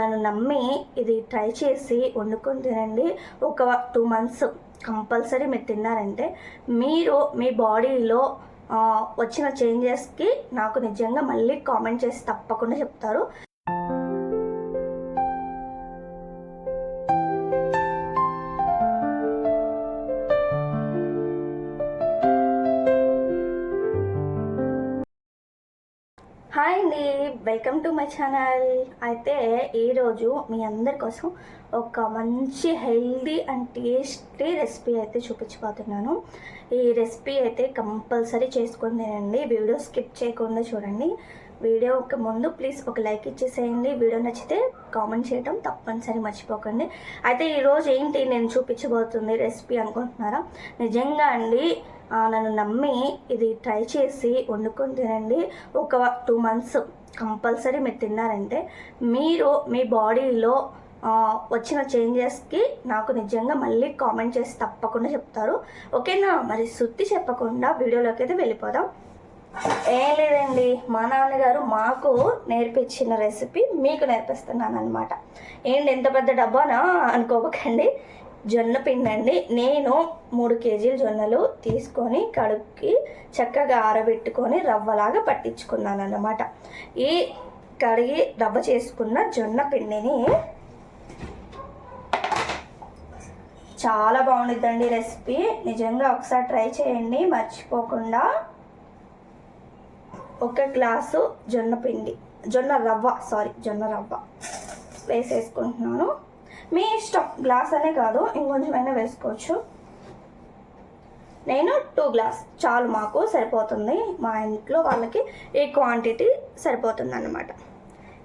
నన్ను నమ్మి ఇది ట్రై చేసి వండుకొని తినండి. ఒక టూ మంత్స్ కంపల్సరీ మీరు తిన్నారంటే మీరు మీ బాడీలో వచ్చిన చేంజెస్కి నాకు నిజంగా మళ్ళీ కామెంట్ చేసి తప్పకుండా చెప్తారు. వెల్కమ్ టు మై ఛానల్ అయితే ఈరోజు మీ అందరి కోసం ఒక మంచి హెల్దీ అండ్ టేస్టీ రెసిపీ అయితే చూపించబోతున్నాను. ఈ రెసిపీ అయితే కంపల్సరీ చేసుకొని తినండి. వీడియో స్కిప్ చేయకుండా చూడండి. వీడియోకి ముందు ప్లీజ్ ఒక లైక్ ఇచ్చేసేయండి. వీడియో నచ్చితే కామెంట్ చేయడం తప్పనిసరి మర్చిపోకండి. అయితే ఈరోజు ఏంటి నేను చూపించబోతుంది రెసిపీ అనుకుంటున్నారా? నిజంగా అండి నన్ను నమ్మి ఇది ట్రై చేసి వండుకొని తినండి. ఒక టూ మంత్స్ కంపల్సరీ మీరు తిన్నారంటే మీరు మీ బాడీలో వచ్చిన చేంజెస్కి నాకు నిజంగా మళ్ళీ కామెంట్ చేసి తప్పకుండా చెప్తారు. ఓకేనా? మరి సుత్తి చెప్పకుండా వీడియోలోకి అయితే వెళ్ళిపోదాం. ఏం లేదండి మా నాన్నగారు మాకు నేర్పించిన రెసిపీ మీకు నేర్పిస్తున్నాను అనమాట ఏంటి ఎంత పెద్ద డబ్బానా అనుకోవకండి జొన్న పిండి అండి. నేను మూడు కేజీల జొన్నలు తీసుకొని కడుక్కి చక్కగా ఆరబెట్టుకొని రవ్వలాగా పట్టించుకున్నాను అన్నమాట. ఈ కడిగి రవ్వ చేసుకున్న జొన్న పిండిని చాలా బాగుండిద్దండి రెసిపీ. నిజంగా ఒకసారి ట్రై చేయండి మర్చిపోకుండా. ఒక గ్లాసు జొన్న పిండి జొన్న రవ్వ సారీ జొన్న రవ్వ వేసేసుకుంటున్నాను. మీ ఇష్టం. గ్లాస్ అనే కాదు ఇంకొంచెమైనా వేసుకోవచ్చు. నేను టూ గ్లాస్. చాలు మాకు సరిపోతుంది. మా ఇంట్లో వాళ్ళకి ఈ క్వాంటిటీ సరిపోతుంది అన్నమాట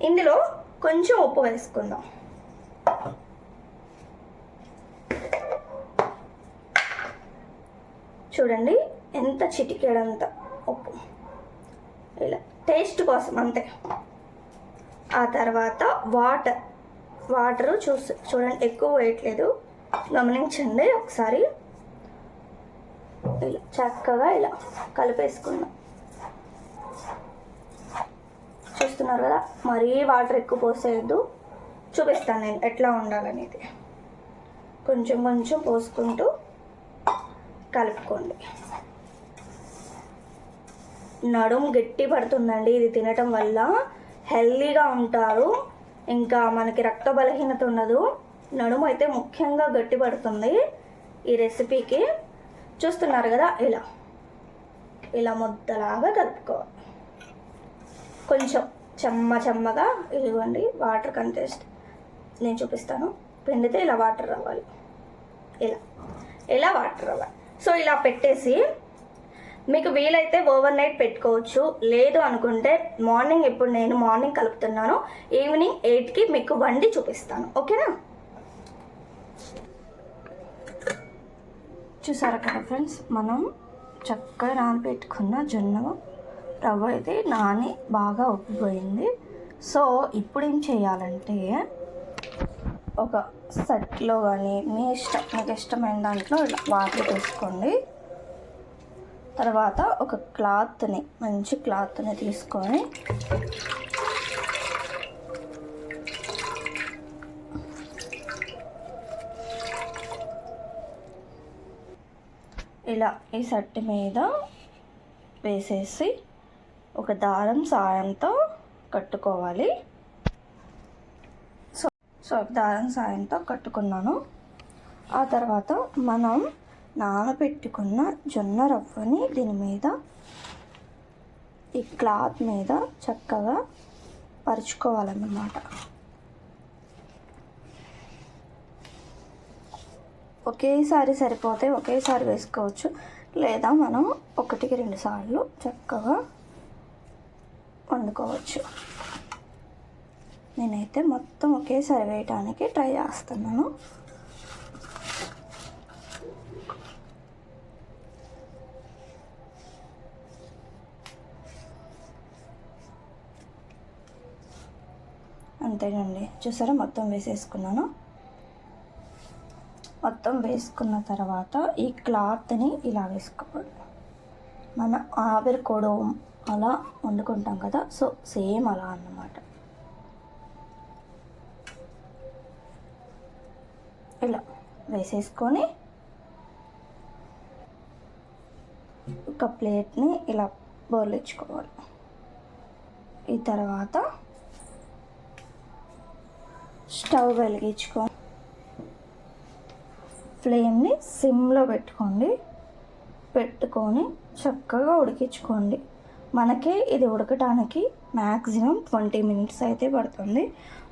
ఇందులో కొంచెం ఉప్పు వేసుకుందాం. చూడండి ఎంత చిటికేడంత ఉప్పు. ఇలా టేస్ట్ కోసం అంతే. ఆ తర్వాత వాటర్. వాటర్ చూసి చూడండి ఎక్కువ వేయట్లేదు గమనించండి ఒకసారి. ఇలా చక్కగా ఇలా కలిపేసుకుందాం. చూస్తున్నారు కదా మరీ వాటర్ ఎక్కువ పోసేయద్దు. చూపిస్తాను నేను ఎట్లా ఉండాలనేది. కొంచెం కొంచెం పోసుకుంటూ కలుపుకోండి. నడుము గట్టి పడుతుందండి ఇది తినటం వల్ల హెల్దీగా ఉంటారు. ఇంకా మనకి రక్త బలహీనత ఉండదు నడుము అయితే ముఖ్యంగా గట్టి పడుతుంది ఈ రెసిపీకి చూస్తున్నారు కదా ఇలా. ఇలా ముద్దలాగా కలుపుకోవాలి. కొంచెం చెమ్మ చెమ్మగా ఇదిగోండి వాటర్ కంటెస్ట్ నేను చూపిస్తాను. పిండితే ఇలా వాటర్ రావాలి. ఇలా. ఇలా వాటర్ రావాలి. సో ఇలా పెట్టేసి మీకు వీలైతే ఓవర్ నైట్ పెట్టుకోవచ్చు. లేదు అనుకుంటే మార్నింగ్ ఇప్పుడు నేను మార్నింగ్ కలుపుతున్నాను. ఈవినింగ్ ఎయిట్కి మీకు వండి చూపిస్తాను. ఓకేనా? చూసారా కదా ఫ్రెండ్స్? మనం చక్కగా నానబెట్టుకున్న జొన్న రవ్వ అయితే నాని బాగా ఉప్పిపోయింది సో ఇప్పుడు ఏం చేయాలంటే ఒక సెట్లో కానీ మీ ఇష్టం మీకు ఇష్టమైన దాంట్లో ఇలా వాటర్ తీసుకోండి తర్వాత ఒక క్లాత్ని మంచి క్లాత్ని తీసుకొని ఇలా ఈ సట్టి మీద వేసేసి ఒక దారం సాయంతో కట్టుకోవాలి. సో సో దారం సాయంతో కట్టుకున్నాను. ఆ తర్వాత మనం నానబెట్టుకున్న జొన్న రవ్వని దీని మీద ఈ క్లాత్ మీద చక్కగా పరుచుకోవాలన్నమాట. ఒకేసారి సరిపోతే ఒకేసారి వేసుకోవచ్చు. లేదా మనం ఒకటికి రెండు సార్లు చక్కగా వండుకోవచ్చు. నేనైతే మొత్తం ఒకేసారి వేయటానికి ట్రై చేస్తున్నాను. అంతేనండి. చూసారా? మొత్తం వేసేసుకున్నాను. మొత్తం వేసుకున్న తర్వాత ఈ క్లాత్ని ఇలా వేసుకోవాలి. మన ఆవిరి కొడవం అలా వండుకుంటాం కదా? సో సేమ్ అలా అన్నమాట. ఇలా వేసేసుకొని ఒక ప్లేట్ని ఇలా బోర్లిచ్చుకోవాలి. ఈ తర్వాత స్టవ్ వెలిగించుకో. ఫ్లేమ్ని సిమ్లో పెట్టుకోండి. పెట్టుకొని చక్కగా ఉడికించుకోండి. మనకి ఇది ఉడకటానికి మ్యాక్సిమం ట్వంటీ మినిట్స్ అయితే పడుతుంది.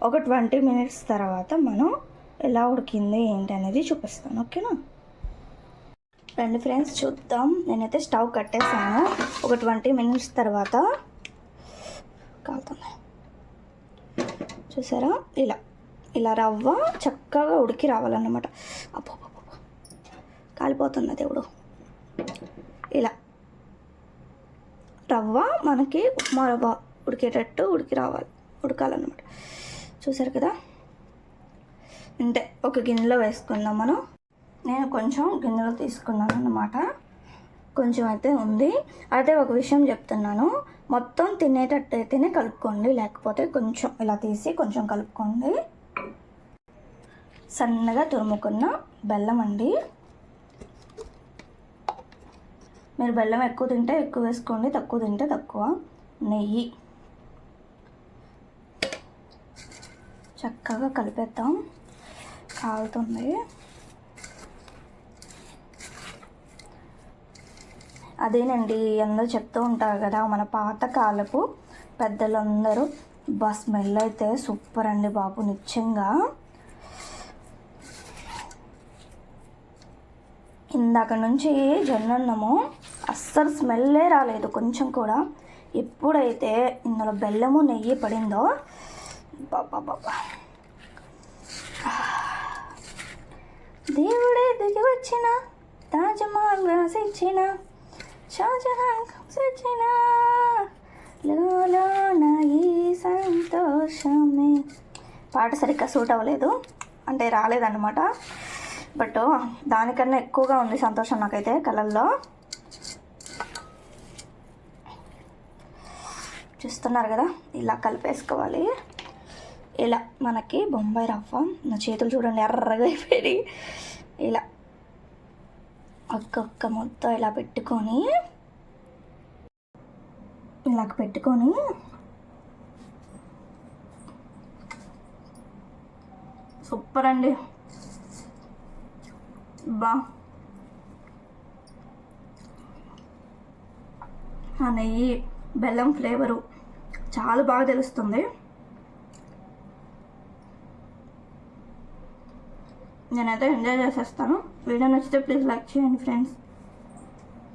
ఒక ట్వంటీ మినిట్స్ తర్వాత మనం ఎలా ఉడికింది ఏంటి అనేది చూపిస్తాను ఓకేనా? రండి ఫ్రెండ్స్ చూద్దాం. నేనైతే స్టవ్ కట్టేసాను ఒక ట్వంటీ మినిట్స్ తర్వాత కాలుతున్నాయి చూసారా? ఇలా. ఇలా రవ్వ చక్కగా ఉడికి రావాలన్నమాట. అబ్బో కాలిపోతుంది దేవుడు. ఇలా. రవ్వ మనకి ఉప్మా రవ్వ ఉడికేటట్టు ఉడికి రావాలి ఉడకాలన్నమాట. చూసారు కదా? అంతే ఒక గిన్నెలో వేసుకుందాం మనం. నేను కొంచెం గిన్నెలో తీసుకున్నాను అనమాట కొంచెం అయితే ఉంది. అయితే ఒక విషయం చెప్తున్నాను. మొత్తం తినేటట్టు అయితేనే కలుపుకోండి. లేకపోతే కొంచెం ఇలా తీసి కొంచెం కలుపుకోండి. సన్నగా తురుముకున్న బెల్లం అండి. మీరు బెల్లం ఎక్కువ తింటే ఎక్కువ వేసుకోండి తక్కువ తింటే తక్కువ. నెయ్యి. చక్కగా కలిపేద్దాం. కాలుతుంది. అదేనండి అందరూ చెప్తూ ఉంటారు కదా మన పాతకాలపు పెద్దలందరూ బా స్మెల్ అయితే సూపర్ అండి బాబు నిత్యంగా ఇందాక నుంచి జొన్నన్నము అస్సలు స్మెల్లే రాలేదు కొంచెం కూడా. ఎప్పుడైతే ఇందులో బెల్లము నెయ్యి పడిందో బాబా బాబా దేవుడే దిగి వచ్చిన తాజ్మహల్ రాసిచ్చిన షాజహాన్ ఇచ్చిన లోలో ఈ సంతోషమే. పాట సరిగ్గా సూట్ అవ్వలేదు అంటే రాలేదన్నమాట. బట్ దానికన్నా ఎక్కువగా ఉంది సంతోషం నాకైతే కళల్లో చూస్తున్నారు కదా ఇలా కలిపేసుకోవాలి. ఇలా మనకి బొంబాయి రవ్వ నా చేతులు చూడండి ఎర్రగా అయిపోయి ఇలా ఒక్కొక్క ముద్ద ఇలా పెట్టుకొని ఇలా పెట్టుకొని సూపర్ అండి. బా. ఆ నెయ్యి బెల్లం ఫ్లేవరు చాలా బాగా తెలుస్తుంది. నేనైతే ఎంజాయ్ చేసేస్తాను. వీడియో నచ్చితే ప్లీజ్ లైక్ చేయండి ఫ్రెండ్స్.